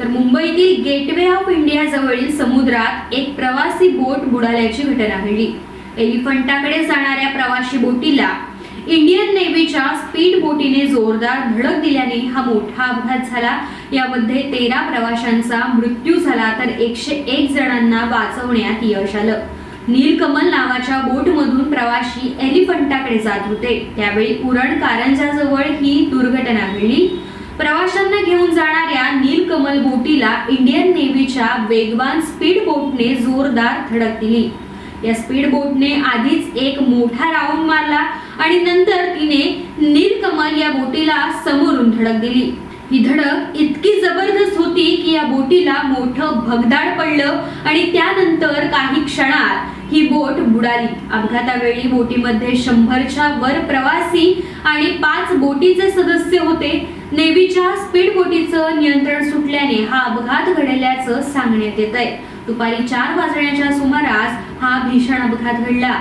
तर मुंबईतील gateway of India जवळील समुद्रात एक प्रवासी बोट बुडाल्याची घटना घडली. एलिफंटाकडे जाणाऱ्या प्रवासी बोटीला इंडियन नेव्हीच्या स्पीड बोटीने जोरदार धडक दिल्याने हा मोठा अपघात झाला. यामध्ये तेरा प्रवाशांचा मृत्यू झाला तर एकशे एक जणांना वाचवण्यात यश आलं. नीलकमल नावाच्या बोटमधून प्रवाशी एलिफंटाकडे जात होते. त्यावेळी उरण कारंजाजवळ ही दुर्घटना घडली. प्रवाशांना घेऊन जाणाऱ्या नीलकमल बोटीला इंडियन नेव्हीच्या वेगवान स्पीड बोटने जोरदार धडक दिली. या स्पीड बोटने आधीच एक मोठा राऊंड मारला आणि नंतर तिने नीलकमल या बोटीला समोरून धडक दिली. ही धडक इतकी जबरदस्त होती की या बोटीला मोठं भगदाड पडलं आणि त्यानंतर काही क्षणात ही बोट बुडाली. अपघातावेळी बोटीमध्ये शंभरच्या वर प्रवासी आणि पाच बोटीचे सदस्य होते. नेव्हीच्या स्पीड बोटीचं नियंत्रण सुटल्याने हा अपघात घडल्याचं सांगण्यात येत आहे दुपारी चार वाजण्याच्या सुमारास हा भीषण अपघात घडला.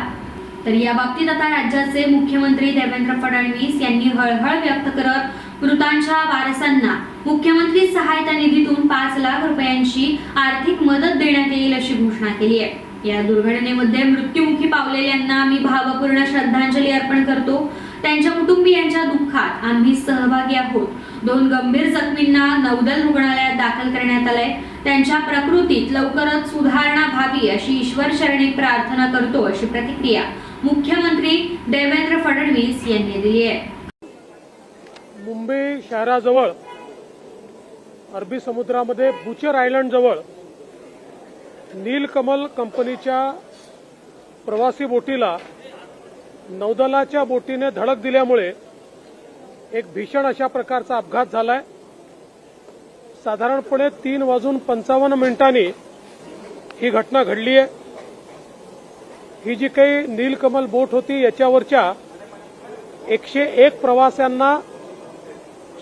तर या बाबतीत आता राज्याचे मुख्यमंत्री देवेंद्र फडणवीस यांनी हळहळ व्यक्त करत मृतांच्या वारसांना मुख्यमंत्री सहायता निधीतून पाच लाख रुपयांची आर्थिक मदत देण्यात येईल अशी घोषणा केली आहे. या दुर्घटनेमध्ये मृत्युमुखी पावलेल्यांना आम्ही भावपूर्ण श्रद्धांजली अर्पण करतो. त्यांच्या कुटुंबियांच्या दुःखात आम्ही सहभागी आहोत. दोन गंभीर जखमींना नौदल रुग्णालयात दाखल करण्यात आलंय. त्यांच्या प्रकृतीत लवकरच सुधारणा व्हावी अशी ईश्वर शरणी प्रार्थना करतो अशी प्रतिक्रिया मुख्यमंत्री देवेंद्र फडणवीस यांनी दिली आहे. मुंबई शहराजवळ अरबी समुद्रामध्ये बुचर आयलंड जवळ नीलकमल कंपनीच्या प्रवासी बोटीला नौदलाच्या बोटीने धडक दिल्यामुळे एक भीषण अशा प्रकारचा अपघात झालाय. साधारणपणे तीन वाजून पंचावन्न मिनिटांनी ही घटना घडली आहे. ही जी काही नीलकमल बोट होती याच्यावरच्या एकशे एक प्रवाशांना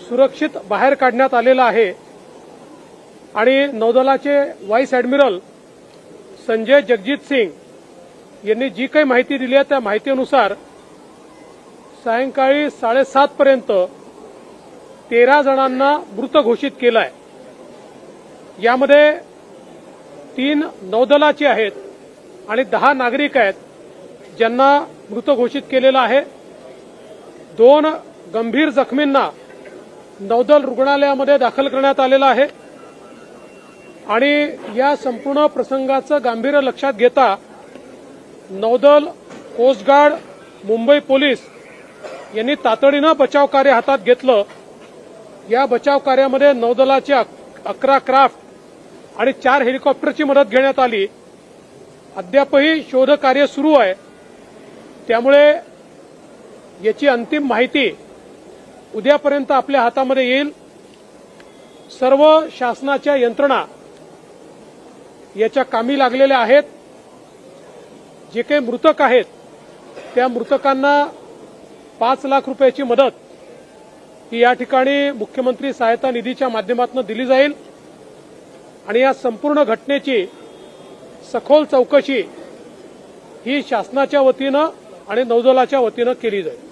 सुरक्षित बाहेर काढण्यात आलेलं आहे. आणि नौदलाचे व्हाईस ॲडमिरल संजय जगजित सिंग यांनी जी काही माहिती दिली आहे त्या माहितीनुसार सायंकाळी साडेसात पर्यंत तेरा जणांना मृत घोषित केलं आहे यामध्ये तीन नौदलाचे आहेत आणि दहा नागरिक आहेत ज्यांना मृत घोषित केलेलं आहे. दोन गंभीर जखमींना नौदल रुग्णालयामध्ये दाखल करण्यात आलेला आहे. आणि या संपूर्ण प्रसंगाचं गांभीर्य लक्षात घेता नौदल कोस्टगार्ड मुंबई पोलीस यांनी तातडीनं बचाव कार्य हातात घेतलं. या बचाव कार्यामध्ये नौदलाचे अक- अकरा क्राफ्ट आणि चार हेलिकॉप्टरची मदत घेण्यात आली. अद्यापही शोध कार्य सुरू आहे. त्यामुळे याची अंतिम माहिती उद्यापर्यंत आपल्या हातामध्ये येईल. सर्व शासनाच्या यंत्रणा याच्या कामी लागलेल्या आहेत. जे काही मृतक आहेत त्या मृतकांना पाच लाख रुपयाची मदत ही या ठिकाणी मुख्यमंत्री सहायता निधीच्या माध्यमातून दिली जाईल. आणि या संपूर्ण घटनेची सखोल चौकशी ही शासनाच्या वतीनं आणि नौदलाच्या वतीनं केली जाईल.